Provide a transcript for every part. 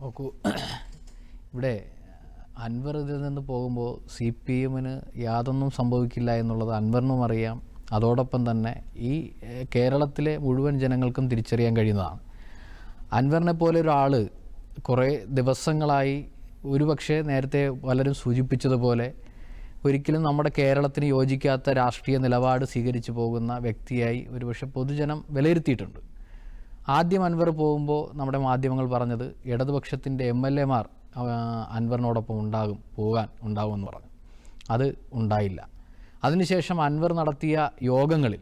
നോക്കൂ. ഇവിടെ അൻവർ ഇതിൽ നിന്ന് പോകുമ്പോൾ സി പി എമ്മിന് യാതൊന്നും സംഭവിക്കില്ല എന്നുള്ളത് അൻവറിനും അറിയാം. അതോടൊപ്പം തന്നെ ഈ കേരളത്തിലെ മുഴുവൻ ജനങ്ങൾക്കും തിരിച്ചറിയാൻ കഴിയുന്നതാണ്. അൻവറിനെ പോലെ ഒരാൾ കുറേ ദിവസങ്ങളായി ഒരുപക്ഷെ നേരത്തെ പലരും സൂചിപ്പിച്ചതുപോലെ ഒരിക്കലും നമ്മുടെ കേരളത്തിന് യോജിക്കാത്ത രാഷ്ട്രീയ നിലപാട് സ്വീകരിച്ചു പോകുന്ന വ്യക്തിയായി ഒരുപക്ഷെ പൊതുജനം വിലയിരുത്തിയിട്ടുണ്ട്. ആദ്യം അൻവർ പോകുമ്പോൾ നമ്മുടെ മാധ്യമങ്ങൾ പറഞ്ഞത് ഇടതുപക്ഷത്തിന്റെ എം എൽ എമാർ അൻവറിനോടൊപ്പം ഉണ്ടാകും പോകാൻ ഉണ്ടാകുമെന്ന് പറഞ്ഞു. അത് ഉണ്ടായില്ല. അതിനുശേഷം അൻവർ നടത്തിയ യോഗങ്ങളിൽ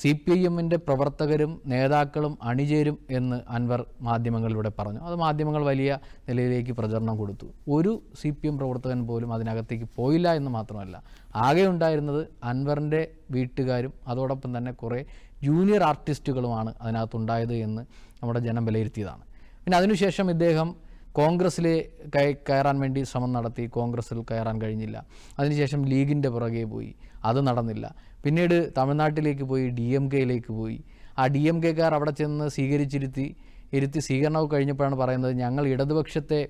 സി പി ഐ എമ്മിന്റെ പ്രവർത്തകരും നേതാക്കളും അണിചേരും എന്ന് അൻവർ മാധ്യമങ്ങളിലൂടെ പറഞ്ഞു. അത് മാധ്യമങ്ങൾ വലിയ നിലയിലേക്ക് പ്രചരണം കൊടുത്തു. ഒരു സി പി എം പ്രവർത്തകൻ പോലും അതിനകത്തേക്ക് പോയില്ല എന്ന് മാത്രമല്ല. ആകെ ഉണ്ടായിരുന്നത് അൻവറിന്റെ വീട്ടുകാരും അതോടൊപ്പം തന്നെ കുറേ ജൂനിയർ ആർട്ടിസ്റ്റുകളുമാണ് അതിനകത്തുണ്ടായത് എന്ന് നമ്മുടെ ജനം വിലയിരുത്തിയതാണ്. പിന്നെ അതിനുശേഷം ഇദ്ദേഹം കോൺഗ്രസ്സിൽ കൈ കയറാൻ വേണ്ടി ശ്രമം നടത്തി കോൺഗ്രസ്സിൽ കയറാൻ കഴിഞ്ഞില്ല. അതിനുശേഷം ലീഗിന്റെ പുറകെ പോയി. അത് നടന്നില്ല. പിന്നീട് തമിഴ്നാട്ടിലേക്ക് പോയി ഡി എം കെയിലേക്ക് പോയി. ആ ഡി എം കെക്കാർ അവിടെ ചെന്ന് സ്വീകരിച്ചിരുത്തി ഇരുത്തി സ്വീകരണമൊക്കെ കഴിഞ്ഞപ്പോഴാണ് പറയുന്നത് ഞങ്ങൾ ഇടതുപക്ഷത്തെ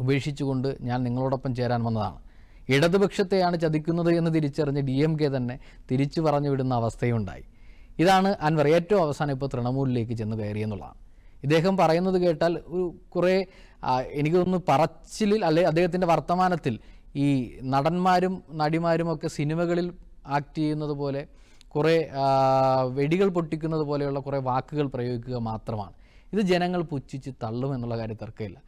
ഉപേക്ഷിച്ചുകൊണ്ട് ഞാൻ നിങ്ങളോടൊപ്പം ചേരാൻ വന്നതാണ്. ഇടതുപക്ഷത്തെയാണ് ചതിക്കുന്നത് എന്ന് തിരിച്ചറിഞ്ഞ് ഡി എം കെ തന്നെ തിരിച്ചു പറഞ്ഞു വിടുന്ന അവസ്ഥയുണ്ടായി. ഇതാണ് അൻവർ. ഏറ്റവും അവസാനം ഇപ്പോൾ തൃണമൂലിലേക്ക് ചെന്ന് കയറിയെന്നുള്ളതാണ്. ഇദ്ദേഹം പറയുന്നത് കേട്ടാൽ ഒരു കുറേ എനിക്ക് തോന്നുന്നു പറച്ചിലിൽ അല്ലെ അദ്ദേഹത്തിന്റെ വർത്തമാനത്തിൽ ഈ നടന്മാരും നടിമാരും ഒക്കെ സിനിമകളിൽ ആക്ട് ചെയ്യുന്നത് പോലെ കുറേ വെടികൾ പൊട്ടിക്കുന്നത് പോലെയുള്ള കുറേ വാക്കുകൾ പ്രയോഗിക്കുക മാത്രമാണ്. ഇത് ജനങ്ങൾ പുച്ഛിച്ച് തള്ളും എന്നുള്ള കാര്യം തർക്കമില്ല.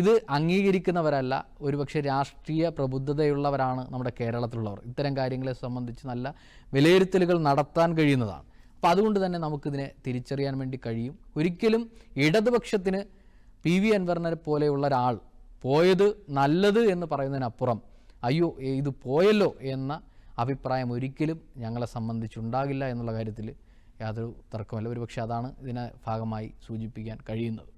ഇത് അംഗീകരിക്കുന്നവരല്ല ഒരുപക്ഷെ രാഷ്ട്രീയ പ്രബുദ്ധതയുള്ളവരാണ് നമ്മുടെ കേരളത്തിലുള്ളവർ. ഇത്തരം കാര്യങ്ങളെ സംബന്ധിച്ച് നല്ല വിലയിരുത്തലുകൾ നടത്താൻ കഴിയുന്നതാണ്. അപ്പോൾ അതുകൊണ്ട് തന്നെ നമുക്കിതിനെ തിരിച്ചറിയാൻ വേണ്ടി കഴിയും. ഒരിക്കലും ഇടതുപക്ഷത്തിന് പി വി അൻവറിനെ പോലെയുള്ള ഒരാൾ പോയത് നല്ലത് എന്ന് പറയുന്നതിനപ്പുറം അയ്യോ ഇത് പോയല്ലോ എന്ന അഭിപ്രായം ഒരിക്കലും ഞങ്ങളെ സംബന്ധിച്ചുണ്ടാകില്ല എന്നുള്ള കാര്യത്തിൽ യാതൊരു തർക്കമല്ല ഒരുപക്ഷെ അതാണ് ഇതിനെ ഭാഗമായി സൂചിപ്പിക്കാൻ കഴിയുന്നത്.